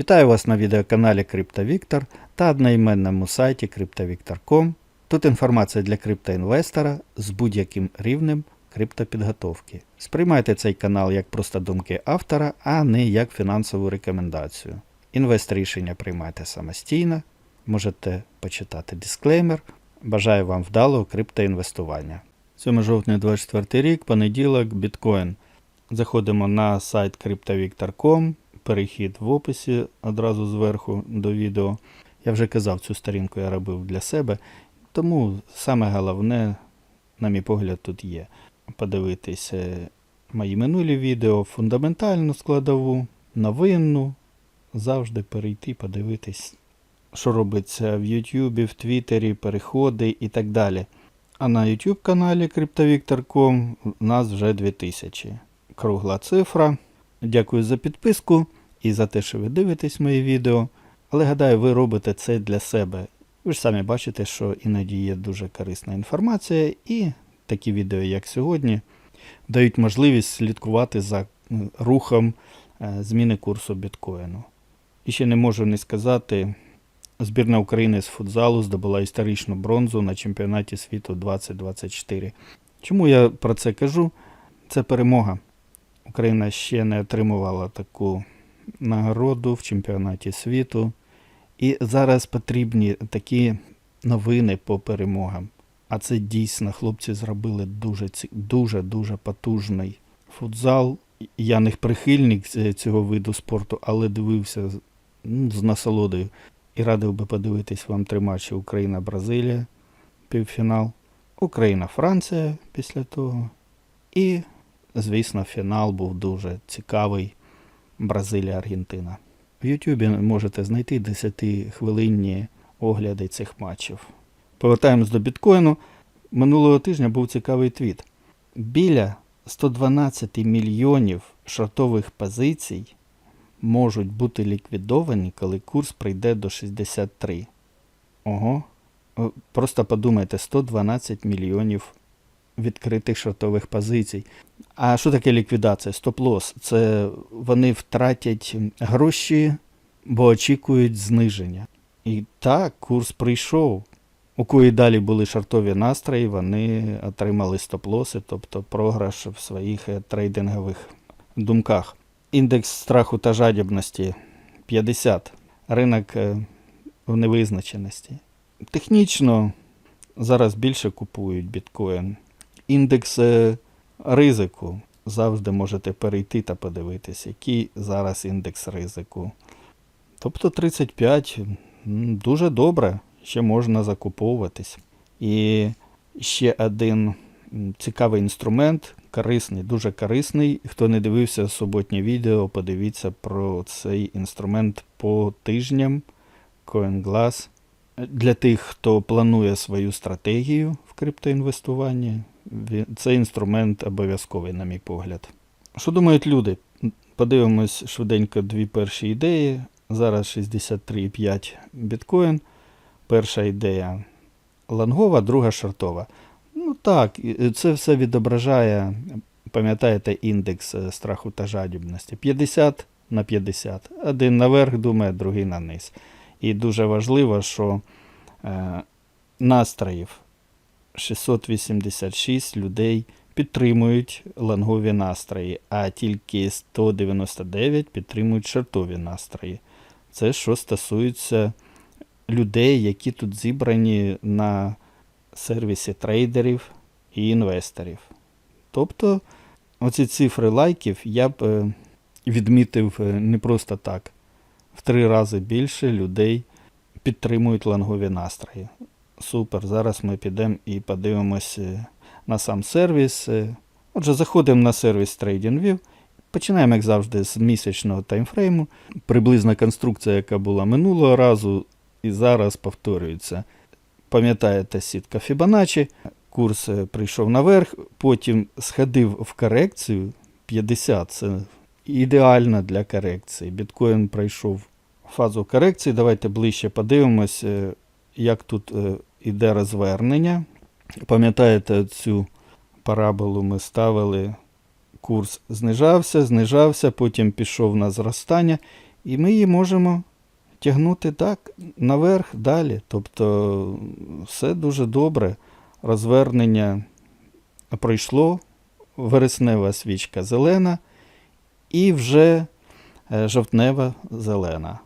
Вітаю вас на відеоканалі CryptoVictor та одноіменному сайті CryptoVictor.com. Тут інформація для криптоінвестора з будь-яким рівнем криптопідготовки. Сприймайте цей канал як просто думки автора, а не як фінансову рекомендацію. Інвест рішення приймайте самостійно, можете почитати дисклеймер. Бажаю вам вдалого криптоінвестування. 7 жовтня 24 рік, понеділок, біткоін. Заходимо на сайт cryptovictor.com, перехід в описі одразу зверху до відео. Я вже казав, цю сторінку я робив для себе, тому саме головне, на мій погляд, тут є. Подивитися мої минулі відео, фундаментальну складову, новинну, завжди перейти, подивитись, що робиться в Ютубі, в Твіттері, переходи і так далі. А на YouTube каналі CryptoVictor.com нас вже 2000. Кругла цифра. Дякую за підписку і за те, що ви дивитесь мої відео. Але гадаю, ви робите це для себе. Ви ж самі бачите, що іноді є дуже корисна інформація, і такі відео, як сьогодні, дають можливість слідкувати за рухом е, зміни курсу біткоїну. І ще не можу не сказати, збірна України з футзалу здобула історичну бронзу на чемпіонаті світу 2024. Чому я про це кажу? Це перемога. Україна ще не отримувала таку нагороду в чемпіонаті світу. І зараз потрібні такі новини по перемогам. А це дійсно хлопці зробили дуже-дуже дуже потужний футзал. Я не прихильник цього виду спорту, але дивився ну, з насолодою. І радив би подивитись вам три матчі Україна-Бразилія, півфінал, Україна-Франція після того. І, звісно, фінал був дуже цікавий. Бразилія-Аргентина. В Ютубі можете знайти 10-хвилинні огляди цих матчів. Повертаємось до біткоїну. Минулого тижня був цікавий твіт. Біля 112 мільйонів шортових позицій можуть бути ліквідовані, коли курс прийде до 63. Ого. Просто подумайте, 112 мільйонів відкритих шортових позицій. А що таке ліквідація? Стоп-лос. Це вони втратять гроші, бо очікують зниження. І так, курс прийшов. У кої далі були шартові настрої, вони отримали стоп-лоси, тобто програш в своїх е, трейдингових думках. Індекс страху та жадібності 50. Ринок е, в невизначеності. Технічно зараз більше купують біткоін. Індекс е, ризику. Завжди можете перейти та подивитись, який зараз індекс ризику. Тобто 35 дуже добре, ще можна закуповуватись. І ще один цікавий інструмент, корисний, дуже корисний. Хто не дивився суботнє відео, подивіться про цей інструмент по тижням CoinGlass. Для тих, хто планує свою стратегію в криптоінвестуванні, цей інструмент обов'язковий, на мій погляд. Що думають люди? Подивимось швиденько дві перші ідеї. Зараз 63,5 біткоін. Перша ідея лонгова, друга шортова. Ну так, це все відображає, пам'ятаєте, індекс е, страху та жадібності. 50 на 50. Один наверх думає, другий на низ. І дуже важливо, що е, настроїв 686 людей підтримують лонгові настрої, а тільки 199 підтримують шортові настрої. Це що стосується людей, які тут зібрані на сервісі трейдерів і інвесторів. Тобто, оці цифри лайків я б е, відмітив е, не просто так. В три рази більше людей підтримують лонгові настрої. Супер. Зараз ми підемо і подивимось е, на сам сервіс. Е, Отже, заходимо на сервіс TradingView. Починаємо, як завжди, з місячного таймфрейму. Приблизна конструкція, яка була минулого разу, і зараз повторюється. Пам'ятаєте сітка Fibonacci, курс е, прийшов наверх, потім сходив в корекцію 50. Це ідеально для корекції. Біткоін пройшов фазу корекції. Давайте ближче подивимось, як тут іде розвернення. Пам'ятаєте, цю параболу ми ставили, курс знижався, знижався, потім пішов на зростання. І ми її можемо тягнути так, наверх далі. Тобто все дуже добре. Розвернення пройшло, вереснева свічка зелена і вже е, жовтнева зелена.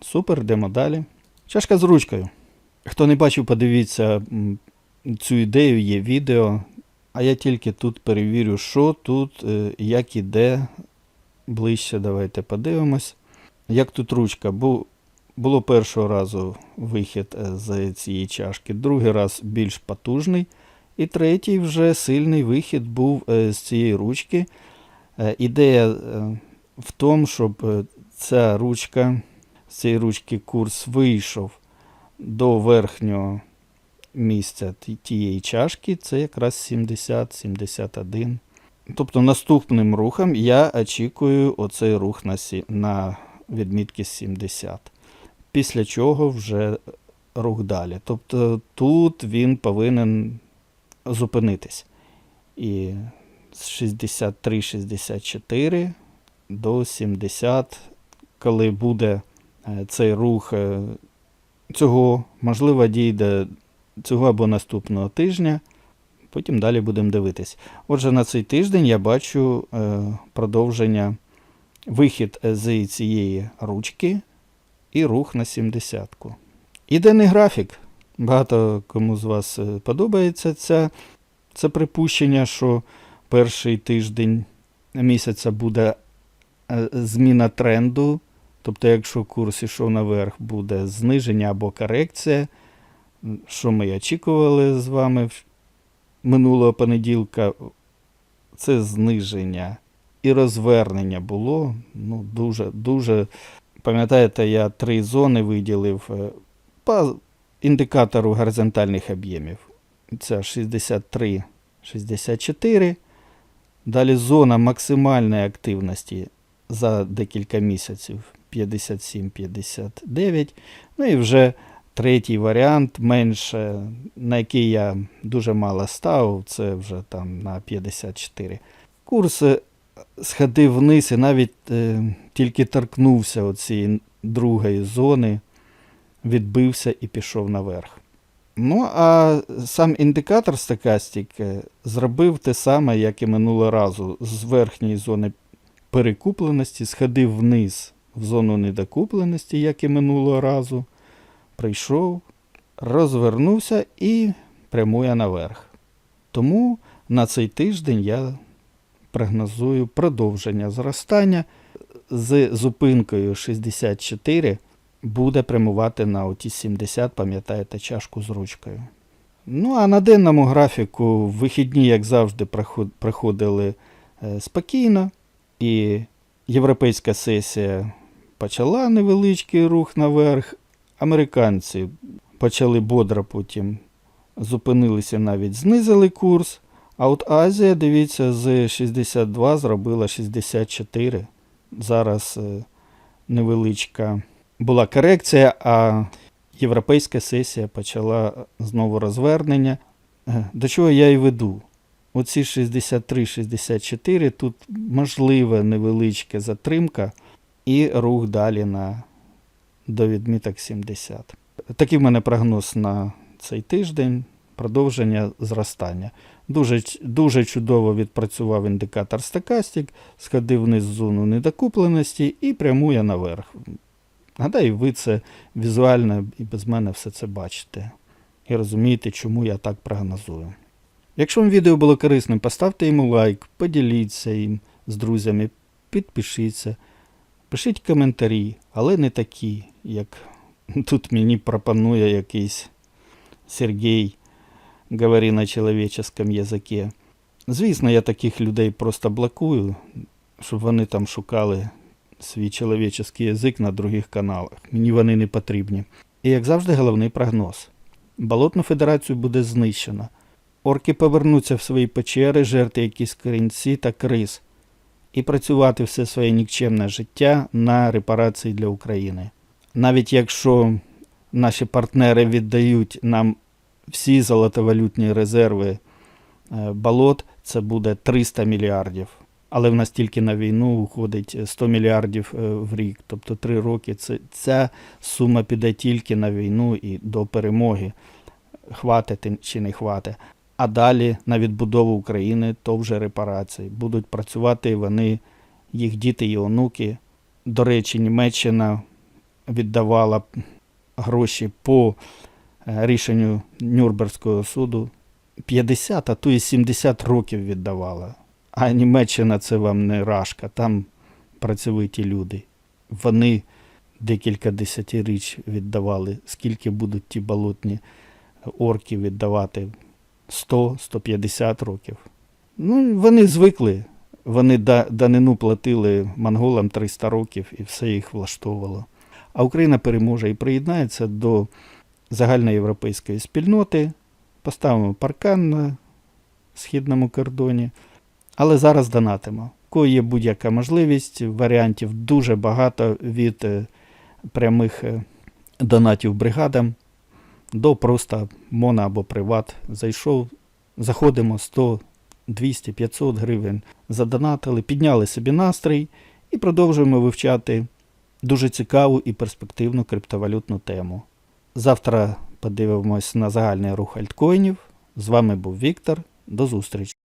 Супер, йдемо далі. Чашка з ручкою. Хто не бачив, подивіться цю ідею, є відео. А я тільки тут перевірю, що тут, е, як іде. Ближче давайте подивимось. Як тут ручка? Бу- було першого разу вихід е, з цієї чашки, другий раз більш потужний. І третій вже сильний вихід був е, з цієї ручки. Ідея в тому, щоб ця ручка, з цієї ручки курс вийшов до верхнього місця тієї чашки, це якраз 70-71. Тобто наступним рухом я очікую оцей рух на, на відмітки 70. Після чого вже рух далі. Тобто тут він повинен зупинитись. І з 63-64 до 70, коли буде е, цей рух е, цього, можливо, дійде цього або наступного тижня. Потім далі будемо дивитись. Отже, на цей тиждень я бачу е, продовження, вихід з цієї ручки і рух на 70-ку. І денний графік. Багато кому з вас е, подобається ця, це припущення, що перший тиждень місяця буде е, зміна тренду. Тобто, якщо курс ішов наверх, буде зниження або корекція, що ми очікували з вами минулого понеділка, це зниження і розвернення було. Ну, дуже, дуже. Пам'ятаєте, я три зони виділив е, по індикатору горизонтальних об'ємів. Це 63, 64. Далі зона максимальної активності за декілька місяців 57-59. Ну і вже третій варіант, менше, на який я дуже мало ставив, це вже там на 54. Курс сходив вниз і навіть е, тільки торкнувся оцієї другої зони, відбився і пішов наверх. Ну, а сам індикатор стокастик е, зробив те саме, як і минулого разу. З верхньої зони перекупленості сходив вниз в зону недокупленості, як і минулого разу. Прийшов, розвернувся і прямує наверх. Тому на цей тиждень я прогнозую продовження зростання з зупинкою 64 буде прямувати на оті 70, пам'ятаєте, чашку з ручкою. Ну, а на денному графіку вихідні, як завжди, проход- проходили е, спокійно, і європейська сесія почала невеличкий рух наверх. Американці почали бодро потім зупинилися, навіть знизили курс. А от Азія, дивіться, з 62 зробила 64. Зараз е, невеличка була корекція, а європейська сесія почала знову розвернення. Е, До чого я і веду? Оці 63-64, тут можлива невеличка затримка і рух далі на до відміток 70. Такий в мене прогноз на цей тиждень. Продовження зростання. Дуже, дуже чудово відпрацював індикатор стокастик, сходив вниз в зону недокупленості і прямує наверх. Гадаю, ви це візуально і без мене все це бачите. І розумієте, чому я так прогнозую. Якщо вам відео було корисним, поставте йому лайк, поділіться їм з друзями, підпишіться, пишіть коментарі, але не такі, як тут мені пропонує якийсь Сергій говори на чоловіческом язикі. Звісно, я таких людей просто блокую, щоб вони там шукали свій чоловічий язик на других каналах. Мені вони не потрібні. І як завжди, головний прогноз. Болотну федерацію буде знищено. Орки повернуться в свої печери, жерти якісь корінці та криз, і працювати все своє нікчемне життя на репарації для України. Навіть якщо наші партнери віддають нам всі золотовалютні резерви е, болот, це буде 300 мільярдів. але в нас тільки на війну уходить 100 мільярдів е, в рік, тобто 3 роки. Це, ця сума піде тільки на війну і до перемоги. Хватить чи не хватить. А далі на відбудову України то вже репарації. Будуть працювати вони, їх діти і онуки. До речі, Німеччина віддавала гроші по е, рішенню Нюрнберзького суду 50, а то і 70 років віддавала. А Німеччина це вам не рашка, там працьовиті люди. Вони декілька десятиріч віддавали, скільки будуть ті болотні орки віддавати 100-150 років. Ну, вони звикли. Вони данину платили монголам 300 років і все їх влаштовувало. А Україна переможе і приєднається до загальноєвропейської спільноти. Поставимо паркан на східному кордоні. Але зараз донатимо. Кого є будь-яка можливість, варіантів дуже багато від е, прямих е, донатів бригадам до просто моно або приват. Зайшов, заходимо 100, 200, 500 гривень, задонатили, підняли собі настрій і продовжуємо вивчати дуже цікаву і перспективну криптовалютну тему. Завтра подивимось на загальний рух альткоїнів. З вами був Віктор. До зустрічі!